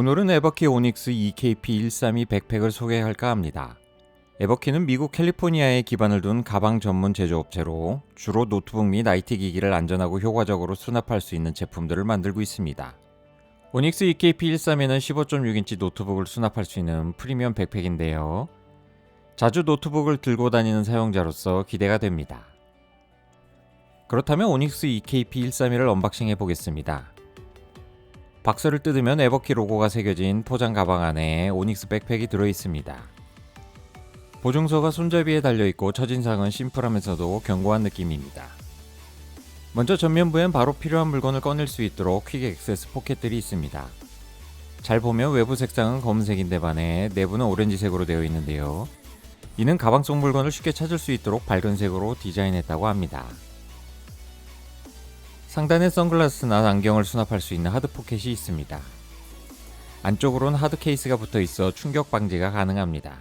오늘은 에버키 오닉스 EKP132 백팩을 소개할까 합니다. 에버키는 미국 캘리포니아에 기반을 둔 가방 전문 제조업체로 주로 노트북 및 IT 기기를 안전하고 효과적으로 수납할 수 있는 제품들을 만들고 있습니다. 오닉스 EKP132는 15.6인치 노트북을 수납할 수 있는 프리미엄 백팩인데요. 자주 노트북을 들고 다니는 사용자로서 기대가 됩니다. 그렇다면 오닉스 EKP132를 언박싱 해 보겠습니다. 박스를 뜯으면 에버키 로고가 새겨진 포장 가방 안에 오닉스 백팩이 들어있습니다. 보증서가 손잡이에 달려있고 첫인상은 심플하면서도 견고한 느낌입니다. 먼저 전면부엔 바로 필요한 물건을 꺼낼 수 있도록 퀵 액세스 포켓들이 있습니다. 잘 보면 외부 색상은 검은색인데 반해 내부는 오렌지색으로 되어 있는데요. 이는 가방 속 물건을 쉽게 찾을 수 있도록 밝은 색으로 디자인했다고 합니다. 상단에 선글라스나 안경을 수납할 수 있는 하드 포켓이 있습니다. 안쪽으로는 하드 케이스가 붙어 있어 충격 방지가 가능합니다.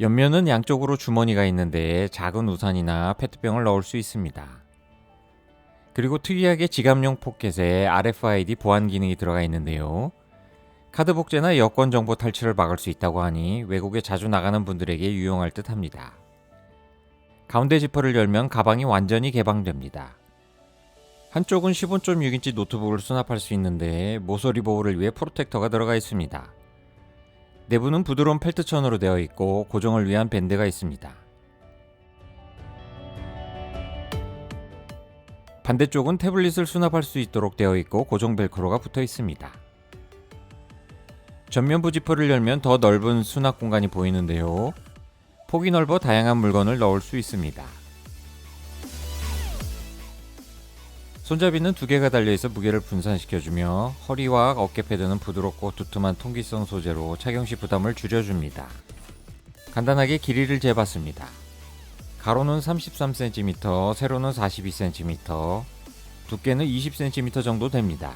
옆면은 양쪽으로 주머니가 있는데 작은 우산이나 페트병을 넣을 수 있습니다. 그리고 특이하게 지갑용 포켓에 RFID 보안 기능이 들어가 있는데요. 카드 복제나 여권 정보 탈취를 막을 수 있다고 하니 외국에 자주 나가는 분들에게 유용할 듯 합니다. 가운데 지퍼를 열면 가방이 완전히 개방됩니다. 한쪽은 15.6인치 노트북을 수납할 수 있는데 모서리 보호를 위해 프로텍터가 들어가 있습니다. 내부는 부드러운 펠트천으로 되어 있고 고정을 위한 밴드가 있습니다. 반대쪽은 태블릿을 수납할 수 있도록 되어 있고 고정 벨크로가 붙어 있습니다. 전면부 지퍼를 열면 더 넓은 수납 공간이 보이는데요. 폭이 넓어 다양한 물건을 넣을 수 있습니다. 손잡이는 두 개가 달려있어 무게를 분산시켜주며 허리와 어깨 패드는 부드럽고 두툼한 통기성 소재로 착용 시 부담을 줄여줍니다. 간단하게 길이를 재봤습니다. 가로는 33cm, 세로는 42cm, 두께는 20cm 정도 됩니다.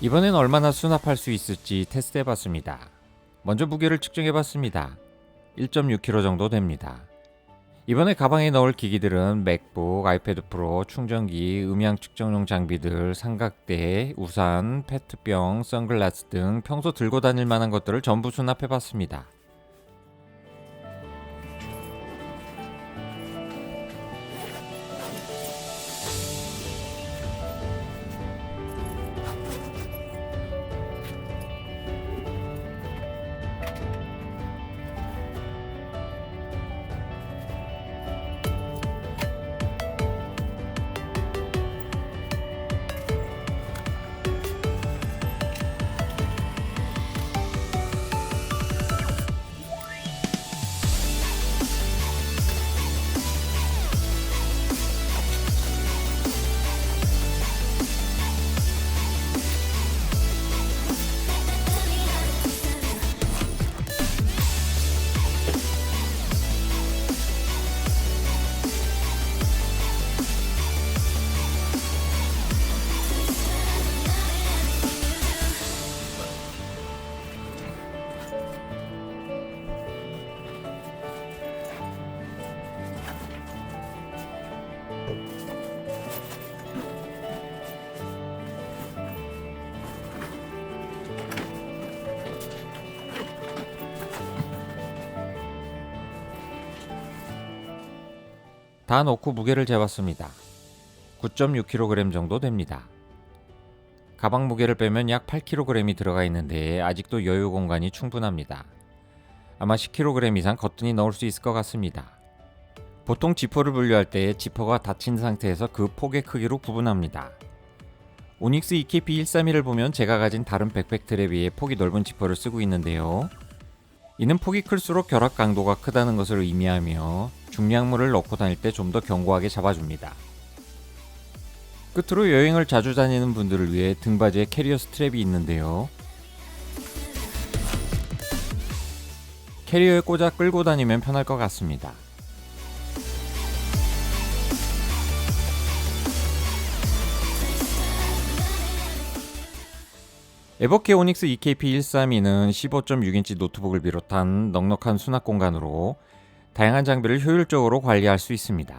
이번엔 얼마나 수납할 수 있을지 테스트해봤습니다. 먼저 무게를 측정해봤습니다. 1.6kg 정도 됩니다. 이번에 가방에 넣을 기기들은 맥북, 아이패드 프로, 충전기, 음향 측정용 장비들, 삼각대, 우산, 페트병, 선글라스 등 평소 들고 다닐 만한 것들을 전부 수납해 봤습니다. 다 놓고 무게를 재봤습니다. 9.6kg 정도 됩니다. 가방 무게를 빼면 약 8kg이 들어가 있는데 아직도 여유 공간이 충분합니다. 아마 10kg 이상 거뜬히 넣을 수 있을 것 같습니다. 보통 지퍼를 분류할 때 지퍼가 닫힌 상태에서 그 폭의 크기로 구분합니다. 오닉스 EKP131을 보면 제가 가진 다른 백팩들에 비해 폭이 넓은 지퍼를 쓰고 있는데요. 이는 폭이 클수록 결합 강도가 크다는 것을 의미하며 중량물을 넣고 다닐 때 좀 더 견고하게 잡아줍니다. 끝으로 여행을 자주 다니는 분들을 위해 등받이에 캐리어 스트랩이 있는데요. 캐리어에 꽂아 끌고 다니면 편할 것 같습니다. 에버키 오닉스 EKP132는 15.6인치 노트북을 비롯한 넉넉한 수납 공간으로 다양한 장비를 효율적으로 관리할 수 있습니다.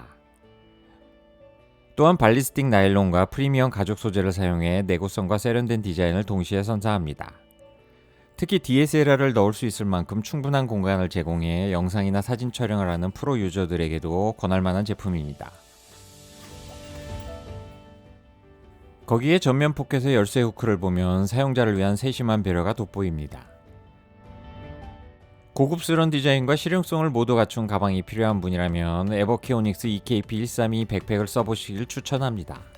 또한 발리스틱 나일론과 프리미엄 가죽 소재를 사용해 내구성과 세련된 디자인을 동시에 선사합니다. 특히 DSLR을 넣을 수 있을 만큼 충분한 공간을 제공해 영상이나 사진 촬영을 하는 프로 유저들에게도 권할 만한 제품입니다. 거기에 전면 포켓의 열쇠 후크를 보면 사용자를 위한 세심한 배려가 돋보입니다. 고급스러운 디자인과 실용성을 모두 갖춘 가방이 필요한 분이라면 에버키오닉스 EKP132 백팩을 써보시길 추천합니다.